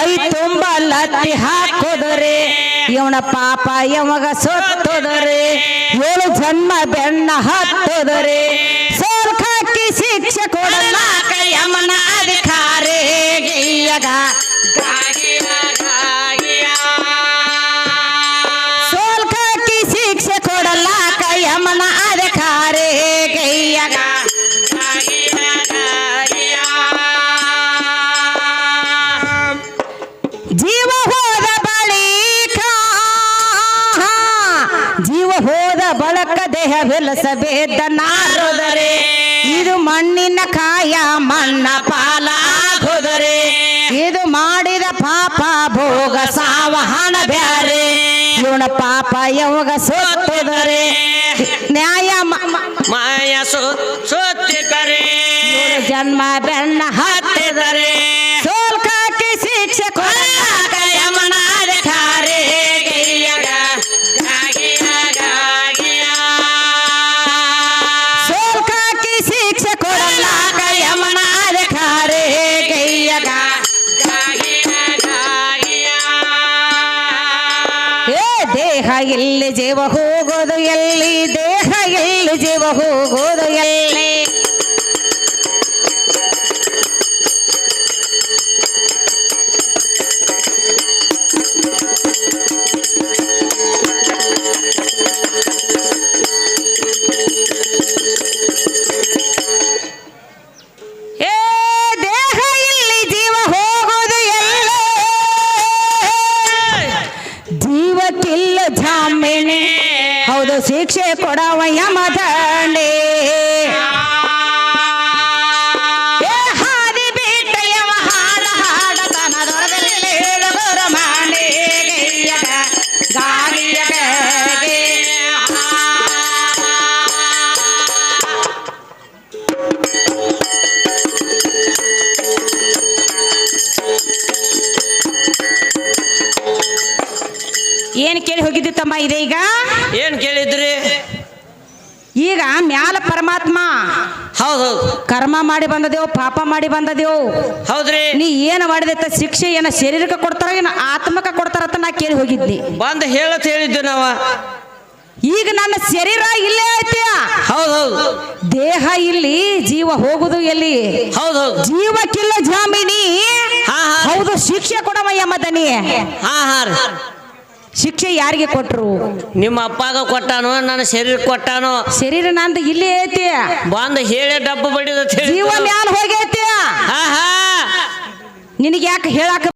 ಮೈ ತುಂಬ ಲತ್ತಿ ಹಾಕೋದರೆ ಇವನ ಪಾಪ ಯಮಗ ಸೊತ್ತೋದರೆ ಏಳು ಜನ್ಮ ಬೆನ್ನ ಹತ್ತೋದರೆ ಬಳಕ ದೇಹ ಬೆಲಸಬೇದ ನಾರೋದರೆ. ಇದು ಮಣ್ಣಿನ ಕಾಯ ಮಣ್ಣ ಪಾಲ ಆಗೋದರೆ. ಇದು ಮಾಡಿದ ಪಾಪ ಭೋಗ ಸಾವಹನ ಬ್ಯಾರೆ. ಇವನ ಪಾಪ ಯೋಗ ಸೋತೋದರೆ. ನ್ಯಾಯ ಮಾಯ ಸುತ್ತಿದರೆ ಇವ್ರ ಜನ್ಮ ಬೆನ್ನ ಹತ್ತಿದರೆ ದೇಹ ಇಲ್ಲಿ ಜೀವ ಹೋಗೋದು ಎಲ್ಲಿ ದೇಹ ಇಲ್ಲಿ ಜೀವ ಹೋಗೋದು ಎಲ್ಲಿ ಹೇಳುವರು ಕೊಡವಯ್ಯ ಗಾಳಿಯಗೆ ಏನ್ ಕೇಳಿ ಹೋಗಿದ್ದು ತಮ್ಮ ಇದೆ ಈಗ ಏನ್ ಮ್ಯಾಲ ಪರಮಾತ್ಮ. ಹೌದು ಕರ್ಮ ಮಾಡಿ ಬಂದದೇವು ಪಾಪ ಮಾಡಿ ಬಂದದೇವು. ಹೌದ್ರಿ. ನೀ ಏನು ಮಾಡಿದ ಶಿಕ್ಷೆ ಏನ ಶರೀರಕ್ಕೆ ಕೊಡ್ತಾರ ಏನ ಆತ್ಮಕ ಕೊಡ್ತಾರಂತ ನಾ ಕೇಳಿ ಹೋಗಿದ್ನಿ ಬಂದ ಹೇಳತ್ ಹೇಳಿದ್ದು ನಾವ. ಈಗ ನನ್ನ ಶರೀರ ಇಲ್ಲೇ ಐತಿ ಹೌದೌದು ದೇಹ ಇಲ್ಲಿ ಜೀವ ಹೋಗುದು ಎಲ್ಲಿ? ಹೌದೌದು ಜೀವಕ್ಕಿಲ್ಲ ಜಾಮಿನಿ. ಹೌದು ಶಿಕ್ಷೆ ಕೊಡವಯ್ಯ ಮದನಿ ಹಾ ಹಾ ಶಿಕ್ಷೆ ಯಾರಿಗೆ ಕೊಟ್ಟರು ನಿಮ್ಮ ಅಪ್ಪಾಗ ಕೊಟ್ಟಾನೋ ನನ್ನ ಶರೀರ ಕೊಟ್ಟಾನೋ? ಶರೀರ ನಂದು ಇಲ್ಲೇ ಐತಿ. ಬಂದ ಹೇಳಿ ಡಬ್ಬ ಬಡಿದ ಜೀವ ಮ್ಯಾಲ ಹೋಗೈತಿ. ನಿನಗೆ ಯಾಕೆ ಹೇಳಾಕ